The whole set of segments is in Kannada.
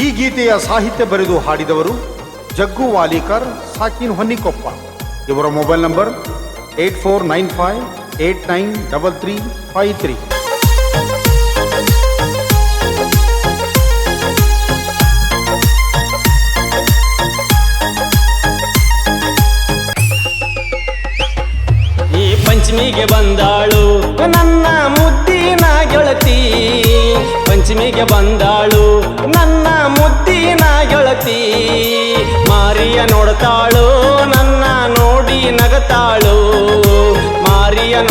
ಈ ಗೀತೆಯ ಸಾಹಿತ್ಯ ಬರೆದು ಹಾಡಿದವರು ಜಗ್ಗು ವಾಲಿಕರ್, ಸಾಕಿನ್ ಹೊನ್ನಿಕೊಪ್ಪ. ಇವರ mobile number eight four nine five eight nine double three five three. ಈ ಪಂಚಮಿಗೆ ಬಂದಾಳು. ನನ್ನ ಮುದ್ದಿನ ಗೆಳತಿ. ಪಂಚಮಿಗೆ ಬಂದಾಳು.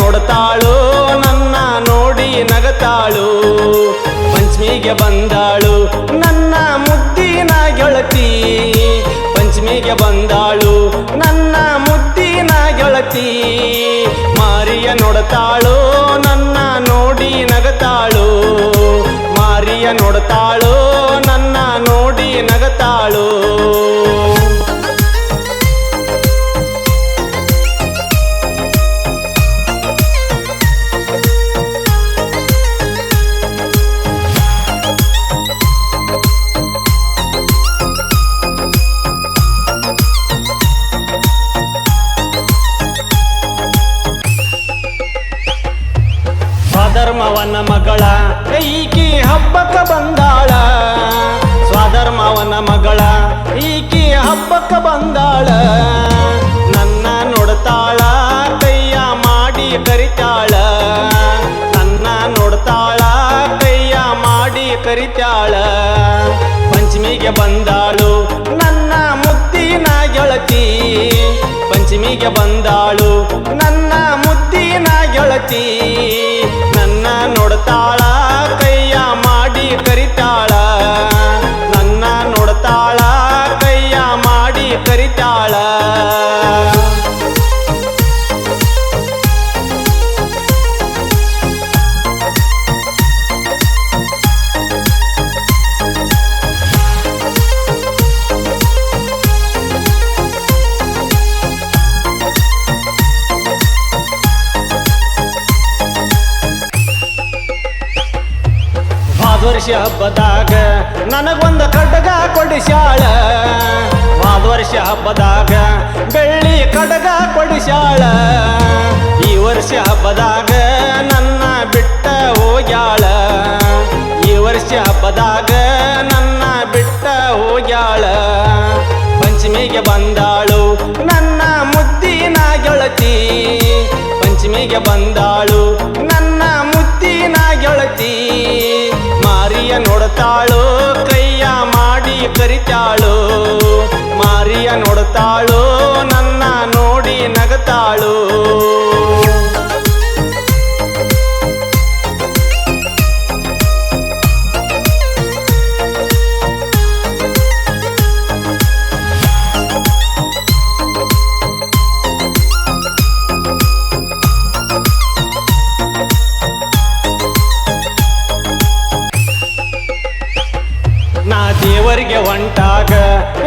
ನೋಡ್ತಾಳು, ನನ್ನ ನೋಡಿ ನಗತಾಳು. ಪಂಚಮಿಗೆ ಬಂದಾಳು, ನನ್ನ ಮುದ್ದಿನ ಗೆಳತಿ. ಪಂಚಮಿಗೆ ಬಂದಾಳು, ನನ್ನ ಮುದ್ದಿನ ಗೆಳತಿ. ಮಾರಿಯ ನೋಡ್ತಾಳು, ನನ್ನ ನೋಡಿ ನಗತಾಳು. ಮಾರಿಯ ನೋಡ್ತಾಳು ಸ್ವಧರ್ಮವನ ಮಗಳ. ಈಕಿ ಹಬ್ಬಕ್ಕ ಬಂದಾಳ. ಸ್ವಧರ್ಮವನ ಮಗಳ. ಈಕಿ ಹಬ್ಬಕ್ಕ ಬಂದಾಳ. ನನ್ನ ನೋಡ್ತಾಳ, ಕೈಯ ಮಾಡಿ ಕರಿತಾಳ. ನನ್ನ ನೋಡ್ತಾಳ, ಕೈಯ ಮಾಡಿ ಕರಿತಾಳ. ಪಂಚಮಿಗೆ ಬಂದಾಳು, ನನ್ನ ಮುದ್ದಿನ ಗೆಳತಿ. ಪಂಚಮಿಗೆ ಬಂದಾಳು, ನನ್ನ ಮುದ್ದಿನ ಗೆಳತಿ. ನೋಡ್ತಾಳ ವರ್ಷ ಹಬ್ಬದಾಗ ನನಗೊಂದು ಕಡಗ ಕೊಡಿಸ್ಯಾಳ. ಹೋದ ವರ್ಷ ಹಬ್ಬದಾಗ ಬೆಳ್ಳಿ ಕಡಗ ಕೊಡಿಸ್ಯಾಳ. ಈ ವರ್ಷ ಹಬ್ಬದಾಗ ನನ್ನ ಬಿಟ್ಟ ಹೋಗ್ಯಾಳ. ಈ ವರ್ಷ ಹಬ್ಬದಾಗ ನನ್ನ ಬಿಟ್ಟ ಹೋಗ್ಯಾಳ. ಪಂಚಮಿಗೆ ಬಂದಾಳು ನನ್ನ ಮುದ್ದಿನ ಗೆಳತಿ. ಪಂಚಮಿಗೆ ಬಂದಾಳು ಕರಿತಾಳು ಮಾರಿಯ ನೋಡ್ತಾಳೋ ನನ್ನ ನೋಡಿ ನಗತಾಳು.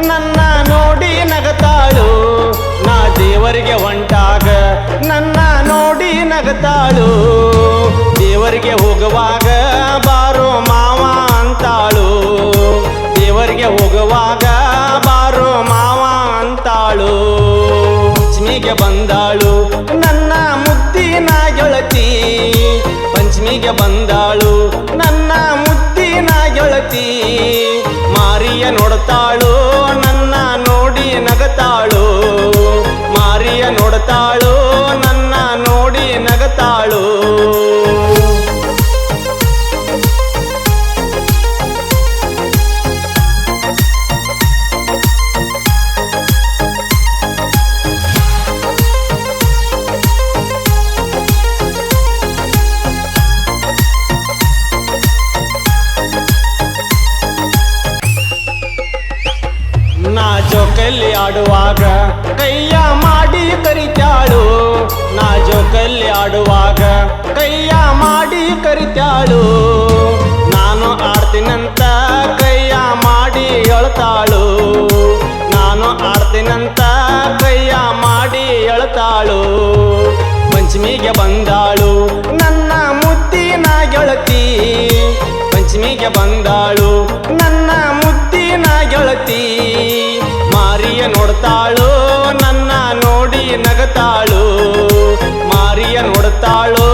ನನ್ನ ನೋಡಿ ನಗತಾಳು. ನಾ ದೇವರಿಗೆ ಹೊಂಟಾಗ ನನ್ನ ನೋಡಿ ನಗತಾಳು. ದೇವರಿಗೆ ಹೋಗುವಾಗ ಬಾರೋ ಮಾವ ಅಂತಾಳು. ದೇವರಿಗೆ ಹೋಗುವಾಗ ಬಾರೋ ಮಾವ ಅಂತಾಳು. ಪಂಚಮಿಗೆ ಬಂದಾಳು ನನ್ನ ಮುದ್ದಿನ ಗೆಳತಿ. ಪಂಚಮಿಗೆ ಬಂದಾಳು. ಮಾರಿಯ ಜೋಕಲ್ಲಿ ಆಡುವಾಗ, ಕೈಯ ಮಾಡಿ ಕರಿತಾಳು. ನಾ ಜೋಕಲ್ಲಿ ಆಡುವಾಗ, ಕೈಯ ಮಾಡಿ ಕರಿತಾಳು. ನಾನು ಆಡ್ತೀನಂತ ಕೈಯ ಮಾಡಿ ಎಳ್ತಾಳು. ನಾನು ಆಡ್ತೀನಂತ ಕೈಯ ಮಾಡಿ ಎಳ್ತಾಳು. ಪಂಚಮಿಗೆ ಬಂದಾಳು, ನನ್ನ ಮುದ್ದಿನ ಗೆಳತಿ. ಪಂಚಮಿಗೆ ಬಂದಾಳು ನೋಡ್ತಾಳು ನನ್ನ ನೋಡಿ ನಗತಾಳು ಮಾರಿಯ ನೋಡ್ತಾಳು